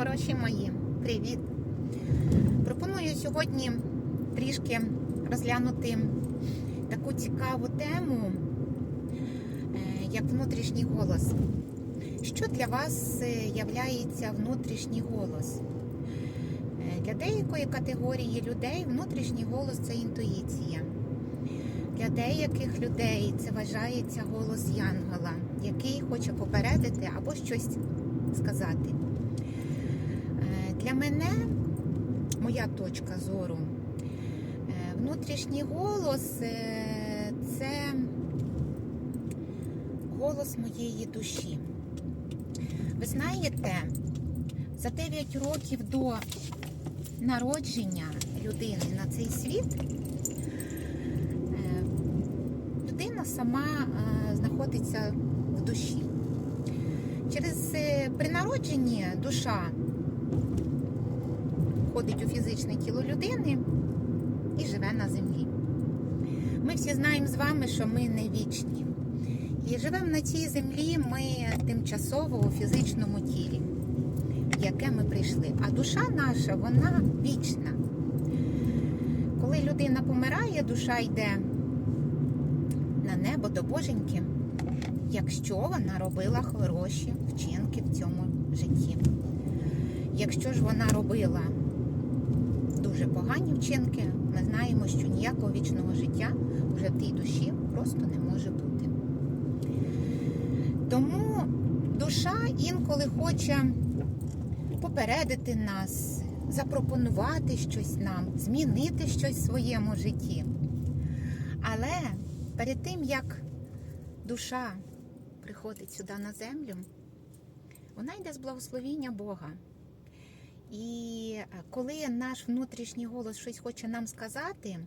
хороші мої, привіт! Пропоную сьогодні трішки розглянути таку цікаву тему, е, як внутрішній голос. Що для вас е, являється внутрішній голос? Е, Для деякої категорії людей внутрішній голос це інтуїція. Для деяких людей це вважається голос Янгола, який хоче попередити або щось сказати. Для мене, моя точка зору, е, внутрішній голос е, це голос моєї душі. Ви знаєте, за 9 років до народження людини на цей світ е, людина сама знаходиться в душі. Через при народженні душа входить у фізичне тіло людини і живе на землі. Ми всі знаємо з вами, що ми не вічні. І живемо на цій землі ми тимчасово у фізичному тілі, в яке ми прийшли. А душа наша, вона вічна. Коли людина помирає, душа йде на небо до Боженьки, якщо вона робила хороші вчинки в цьому житті. Якщо ж вона робила дуже погані вчинки, ми знаємо, що ніякого вічного життя вже в тій душі просто не може бути. Тому душа інколи хоче попередити нас, запропонувати щось нам, змінити щось в своєму житті. Але перед тим, як душа приходить сюди на землю, вона йде з благословіння Бога. І коли наш внутрішній голос щось хоче нам сказати,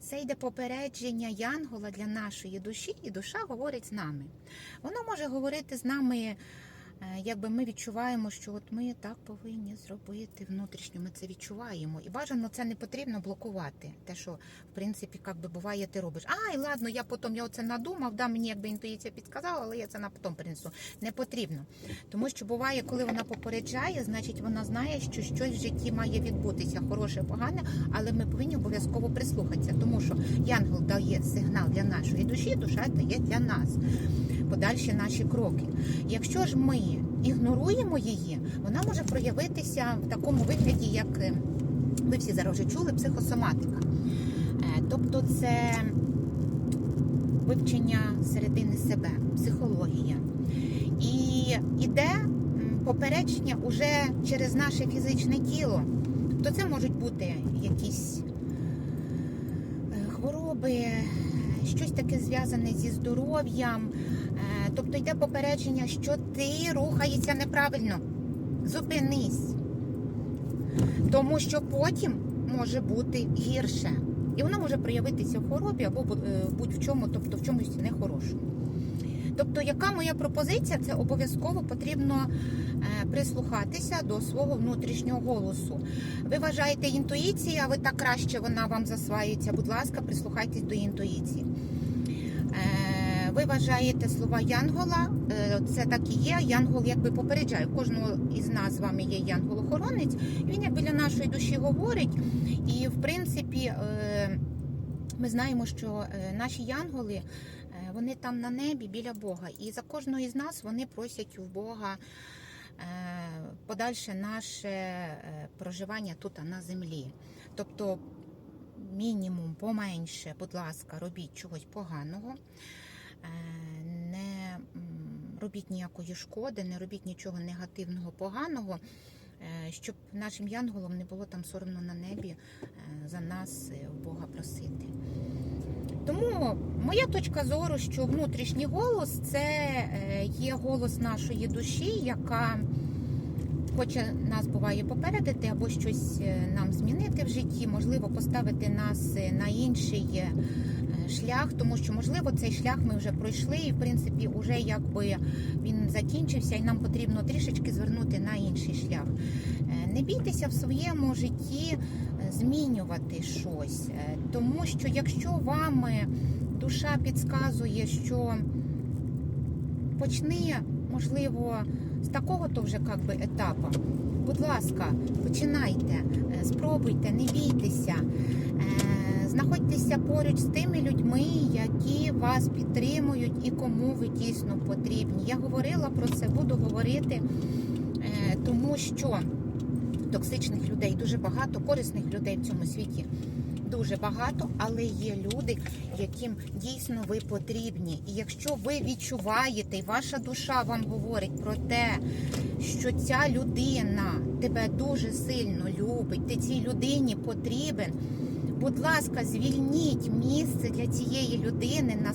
це йде попередження Янгола для нашої душі, і душа говорить з нами. Вона може говорити з нами, е, якби ми відчуваємо, що от ми так повинні зробити внутрішньо, ми це відчуваємо. І бажано це не потрібно блокувати. Те, що в принципі, як би буває, ти робиш. Ай, ладно, я потім я оце надумав, да, мені якби інтуїція підказала, але я це на потім принесу. Не потрібно. Тому що буває, коли вона попереджає, значить вона знає, що щось в житті має відбутися, хороше, погане, але ми повинні обов'язково прислухатися, тому що янгол дає сигнал для нашої душі, душа дає для нас подальші наші кроки. Якщо ж ми ігноруємо її, вона може проявитися в такому вигляді, як е, ви всі зараз вже чули, психосоматика. Е, Тобто це вивчення середини себе, психологія. І іде м, попередження уже через наше фізичне тіло. То це можуть бути якісь е, хвороби, щось таке зв'язане зі здоров'ям. Е, Тобто йде попередження, що ти рухаєшся неправильно. Зупинись. Тому що потім може бути гірше. І воно може проявитися в хворобі або е, будь-в чому, тобто в чомусь нехорошому. Тобто, яка моя пропозиція? Це обов'язково потрібно е, прислухатися до свого внутрішнього голосу. Ви вважаєте інтуїція, ви так краще вона вам засваюється. Будь ласка, прислухайтесь до інтуїції. Ви вважаєте слова Янгола, е, це так і є. Янгол якби попереджає. Кожного із нас з вами є янгол-охоронець. Він як біля нашої душі говорить. І в принципі, е, ми знаємо, що е, наші янголи вони там на небі біля Бога. І за кожного із нас вони просять у Бога подальше наше проживання тут на землі. Тобто мінімум поменше, будь ласка, робіть чогось поганого. Е, Не робіть ніякої шкоди, не робіть нічого негативного, поганого, е, щоб нашим янголам не було там соромно на небі е, за нас Бога просити. Тому моя точка зору, що внутрішній голос це є голос нашої душі, яка хоче нас буває попередити або щось е, нам змінити в житті, можливо, поставити нас е, на інший е, шлях, тому що можливо цей шлях ми вже пройшли, і в принципі вже якби він закінчився, і нам потрібно трішечки звернути на інший шлях. Не бійтеся в своєму житті змінювати щось, тому що якщо вам душа підказує, що почни можливо, з такого то вже как би, етапу. Будь ласка, починайте, е, спробуйте, не бійтеся. Е, Знаходьтеся поруч з тими людьми, які вас підтримують і кому ви дійсно потрібні. Я говорила про це, буду говорити, е, тому що токсичних людей дуже багато, корисних людей в цьому світі дуже багато, але є люди, яким дійсно ви потрібні. І якщо ви відчуваєте, і ваша душа вам говорить про те, що ця людина тебе дуже сильно любить, ти цій людині потрібен. Будь ласка, звільніть місце для цієї людини на